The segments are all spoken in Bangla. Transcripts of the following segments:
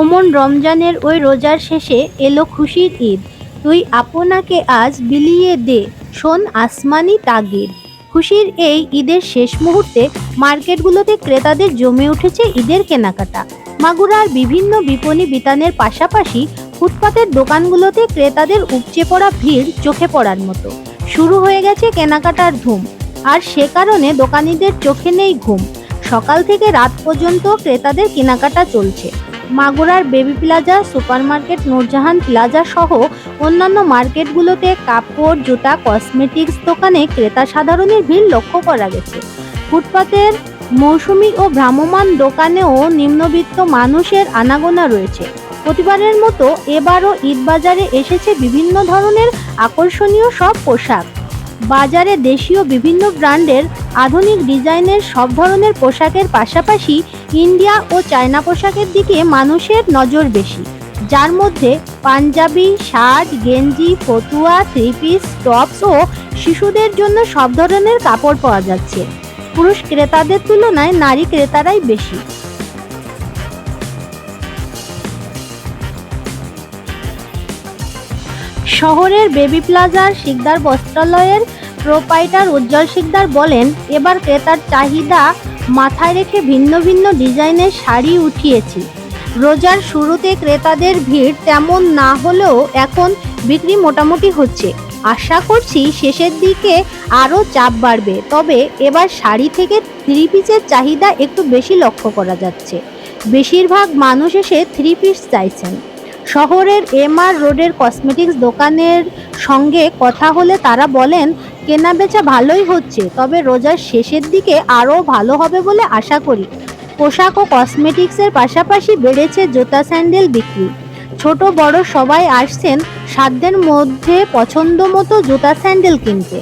ওমন রমজানের ওই রোজার শেষে এলো খুশির ঈদ। তুই আপনাকে আজ বিলিয়ে দে, শোন আসমানি তাগিদ। খুশির এই ঈদের শেষ মুহূর্তে মার্কেটগুলোতে ক্রেতাদের জমে উঠেছে ঈদের কেনাকাটা। মাগুরার বিভিন্ন বিপণী বিতানের পাশাপাশি ফুটপাতের দোকানগুলোতে ক্রেতাদের উপচে পড়া ভিড় চোখে পড়ার মতো। শুরু হয়ে গেছে কেনাকাটার ধুম, আর সে কারণে দোকানিদের চোখে নেই ঘুম। সকাল থেকে রাত পর্যন্ত ক্রেতাদের কেনাকাটা চলছে। মাগুরার baby plaza super market Nurjahan plaza সহ অন্যান্য মার্কেটগুলোতে কাপড়, জুতা, কসমেটিক্স দোকানে ক্রেতা সাধারণের ভিড় লক্ষ্য করা গেছে। ফুটপাতের মৌসুমি ও ভ্রাম্যমান দোকানেও নিম্নবিত্ত মানুষের আনাগোনা রয়েছে। প্রতিবারের মতো এবারও ঈদ বাজারে এসেছে বিভিন্ন ধরনের আকর্ষণীয় সব পোশাক। বাজারে দেশীয় বিভিন্ন ব্র্যান্ডের আধুনিক ডিজাইনের সব ধরনের পোশাকের পাশাপাশি ইন্ডিয়া ও চায়না পোশাকের দিকে মানুষের নজর বেশি। যার মধ্যে পাঞ্জাবি, শার্ট, গেঞ্জি, ফতুয়া থ্রি পিস টপস ও শিশুদের জন্য সব ধরনের কাপড় পাওয়া যাচ্ছে। পুরুষ ক্রেতাদের তুলনায় নারী ক্রেতারাই বেশি। শহরের বেবি প্লাজার শিকদার বস্ত্রালয়ের প্রোপাইটার উজ্জ্বল শিকদার বলেন, এবার ক্রেতার চাহিদা মাথায় রেখে ভিন্ন ভিন্ন ডিজাইনের শাড়ি উঠিয়েছি। রোজার শুরুতে ক্রেতাদের ভিড় তেমন না হলেও এখন বিক্রি মোটামুটি হচ্ছে। আশা করছি শেষের দিকে আরও চাপ বাড়বে। তবে এবার শাড়ি থেকে থ্রি পিসের চাহিদা একটু বেশি লক্ষ্য করা যাচ্ছে। বেশিরভাগ মানুষ এসে থ্রি পিস চাইছেন। শহরের এমআর রোডের কসমেটিক্স দোকানের সঙ্গে কথা হলে তারা বলেন কেনা বেচা ভালোই হচ্ছে, তবে রোজার শেষের দিকে আরও ভালো হবে বলে আশা করি। পোশাক ও কসমেটিক্সের পাশাপাশি বেড়েছে জুতা স্যান্ডেল বিক্রি। ছোট বড় সবাই আসছেন সাধ্যের মধ্যে পছন্দ মতো জুতা স্যান্ডেল কিনতে।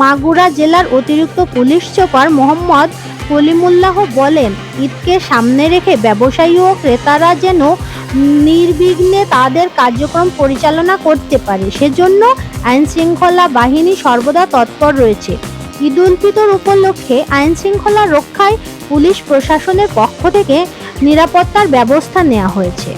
মাগুরা জেলার অতিরিক্ত পুলিশ সুপার মোহাম্মদ কলিমুল্লাহ বলেন, ঈদকে সামনে রেখে ব্যবসায়ী ও ক্রেতারা যেন নির্বিঘ্নে তাদের কার্যক্রম পরিচালনা করতে পারে। সেজন্য আইন শৃঙ্খলা বাহিনী সর্বদা তৎপর রয়েছে। ঈদ উল ফিতর উপলক্ষে আইন শৃঙ্খলা রক্ষায় পুলিশ প্রশাসনের পক্ষ থেকে নিরাপত্তার ব্যবস্থা নেওয়া হয়েছে।